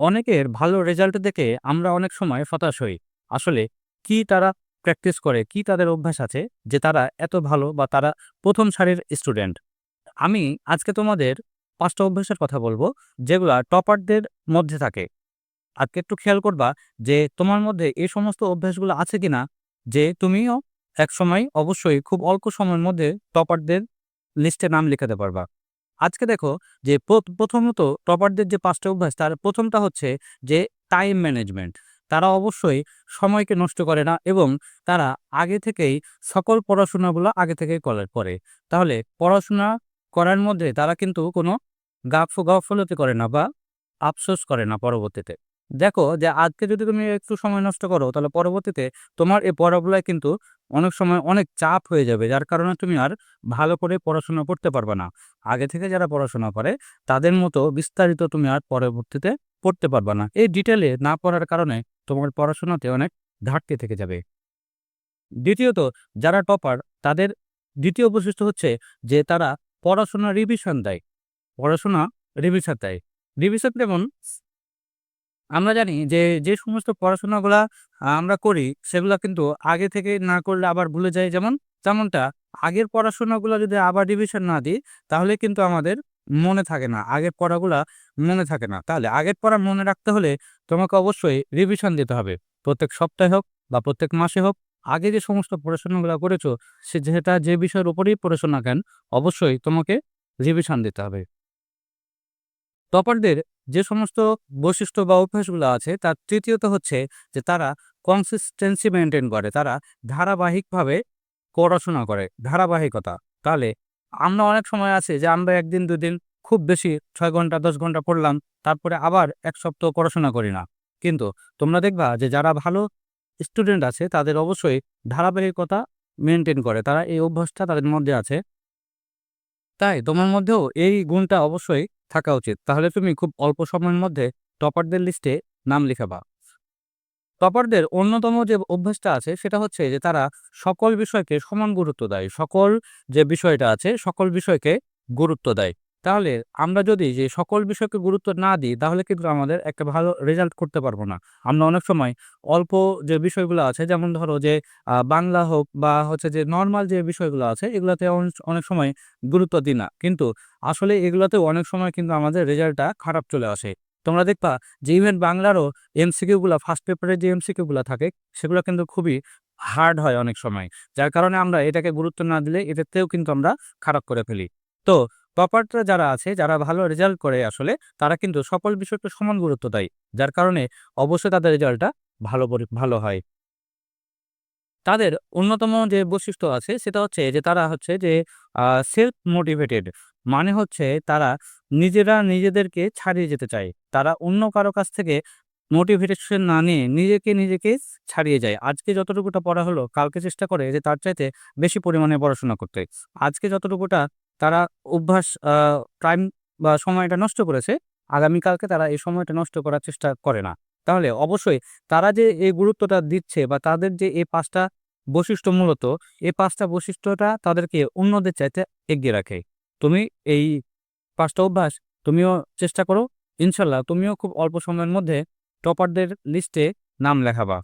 অনেকের ভালো রেজাল্ট দেখে আমরা অনেক সময় হতাশ হই। আসলে কি তারা প্র্যাকটিস করে, কি তাদের অভ্যাস আছে যে তারা এত ভালো বা তারা প্রথম সারির স্টুডেন্ট আমি আজকে তোমাদের পাঁচটা অভ্যাসের কথা বলব যেগুলা টপারদের মধ্যে থাকে। আজকে একটু খেয়াল করবা যে তোমার মধ্যে এই সমস্ত অভ্যাসগুলো আছে কিনা যে তুমিও এক সময় অবশ্যই খুব অল্প সময়ের মধ্যে টপারদের লিস্টে নাম লিখাতে পারবা। আজকে দেখো যে প্রথমত টপারদের যে পাঁচটা অভ্যাস, তার প্রথমটা হচ্ছে যে টাইম ম্যানেজমেন্ট। তারা অবশ্যই সময়কে নষ্ট করে না এবং তারা আগে থেকেই সকল পড়াশোনাগুলো আগে থেকেই করে। তাহলে পড়াশোনা করার মধ্যে তারা কিন্তু কোনো গাফ গাফলতি করে না বা আফসোস করে না পরবর্তীতে। দেখো যে আজকে যদি তুমি একটু সময় নষ্ট করো, তাহলে পরবর্তীতে তোমার এই পড়াগুলায় কিন্তু অনেক সময় অনেক চাপ হয়ে যাবে। যার কারণে তুমি আর ভালো করে পড়াশোনা করতে পারবে না। আগে থেকে যারা পড়াশোনা করে, তাদের মতো বিস্তারিত তুমি আর পরবর্তীতে পড়তে পারবে না। এই ডিটেলে না পড়ার কারণে তোমার পড়াশোনাতে অনেক ঘাটতি থেকে যাবে। দ্বিতীয়ত, যারা টপার তাদের দ্বিতীয় বৈশিষ্ট্য হচ্ছে যে তারা পড়াশোনা রিভিশন দেয়। পড়াশোনা রিভিশন দেয়। রিভিশন যেমন আমরা জানি যে যে সমস্ত পড়াশোনাগুলা আমরা করি, সেগুলা কিন্তু আগে থেকে না করলে আবার ভুলে যাই। যেমন, তেমনটা আগের পড়াশোনাগুলো যদি আবার রিভিশন না দিই, তাহলে কিন্তু আমাদের মনে থাকে না, আগের পড়াগুলা মনে থাকে না। তাহলে আগের পড়া মনে রাখতে হলে তোমাকে অবশ্যই রিভিশন দিতে হবে। প্রত্যেক সপ্তাহে হোক বা প্রত্যেক মাসে হোক, আগে যে সমস্ত পড়াশোনাগুলো করেছ, সে যেটা যে বিষয়ের উপরেই পড়াশোনা কেন, অবশ্যই তোমাকে রিভিশন দিতে হবে। টপারদের যে সমস্ত বৈশিষ্ট্য বা অভ্যাসগুলো আছে, তার তৃতীয়ত হচ্ছে যে তারা কনসিস্টেন্সি মেনটেন করে। তারা ধারাবাহিকভাবে পড়াশোনা করে। ধারাবাহিকতা। তাহলে আমরা অনেক সময় আছে যে আমরা একদিন, দুদিন খুব বেশি ছয় ঘণ্টা, দশ ঘণ্টা পড়লাম, তারপরে আবার এক সপ্তাহ পড়াশোনা করি না। কিন্তু তোমরা দেখবা যে যারা ভালো স্টুডেন্ট আছে, তাদের অবশ্যই ধারাবাহিকতা মেনটেন করে। তারা এই অভ্যাসটা তাদের মধ্যে আছে। তাই তোমার মধ্যেও এই গুণটা অবশ্যই থাকা উচিত। তাহলে তুমি খুব অল্প সময়ের মধ্যে টপারদের লিস্টে নাম লিখাবা। টপারদের অন্যতম যে অভ্যাসটা আছে, সেটা হচ্ছে যে তারা সকল বিষয়কে সমান গুরুত্ব দেয়। সকল যে বিষয়টা আছে, সকল বিষয়কে গুরুত্ব দেয়। তাহলে আমরা যদি যে সকল বিষয়কে গুরুত্ব না দিই, তাহলে কিন্তু আমাদের একটা ভালো রেজাল্ট করতে পারব না। আমরা অনেক সময় অল্প যে বিষয়গুলো আছে, যেমন ধরো যে বাংলা হোক বা হচ্ছে যে নর্মাল যে বিষয়গুলো আছে, এগুলোতে অনেক- সময় গুরুত্ব দিই না। কিন্তু আসলে এগুলোতেও অনেক সময় কিন্তু আমাদের রেজাল্টটা খারাপ চলে আসে। তোমরা দেখবা যে ইভেন বাংলারও এমসিকিউগুলো ফার্স্ট পেপারে যে এমসিকিউগুলো থাকে, সেগুলো কিন্তু খুবই হার্ড হয় অনেক সময়। যার কারণে আমরা এটাকে গুরুত্ব না দিলে এটাতেও কিন্তু আমরা খারাপ করে ফেলি। তো টপাররা যারা আছে, যারা ভালো রেজাল্ট করে আসলে, তারা কিন্তু সকল বিষয়কে সমান গুরুত্ব দেয়। যার কারণে অবশ্যই তাদের রেজাল্টটা ভালো ভালো হয়। তাদের অন্যতম যে বৈশিষ্ট্য আছে, সেটা হচ্ছে যে তারা হচ্ছে যে সেলফ মোটিভেটেড মানে হচ্ছে তারা নিজেরা নিজেদেরকে ছাড়িয়ে যেতে চায়। তারা অন্য কারও কাছ থেকে মোটিভেটেশন না নিয়ে নিজেকে নিজেকে ছাড়িয়ে যায়। আজকে যতটুকুটা পড়া হলো, কালকে চেষ্টা করে যে তার চাইতে বেশি পরিমাণে পড়াশোনা করতে। আজকে যতটুকুটা তারা অভ্যাস টাইম বা সময়টা নষ্ট করেছে। আগামীকালকে তারা এই সময়টা নষ্ট করার চেষ্টা করে না। তাহলে অবশ্যই তারা যে এই গুরুত্বটা দিচ্ছে বা তাদের যে এই পাঁচটা বৈশিষ্ট্য মূলত, এই পাঁচটা বৈশিষ্ট্যটা তাদেরকে অন্যদের চাইতে এগিয়ে রাখে। তুমি এই পাঁচটা অভ্যাস তুমিও চেষ্টা করো, ইনশাল্লাহ তুমিও খুব অল্প সময়ের মধ্যে টপারদের লিস্টে নাম লেখাবা।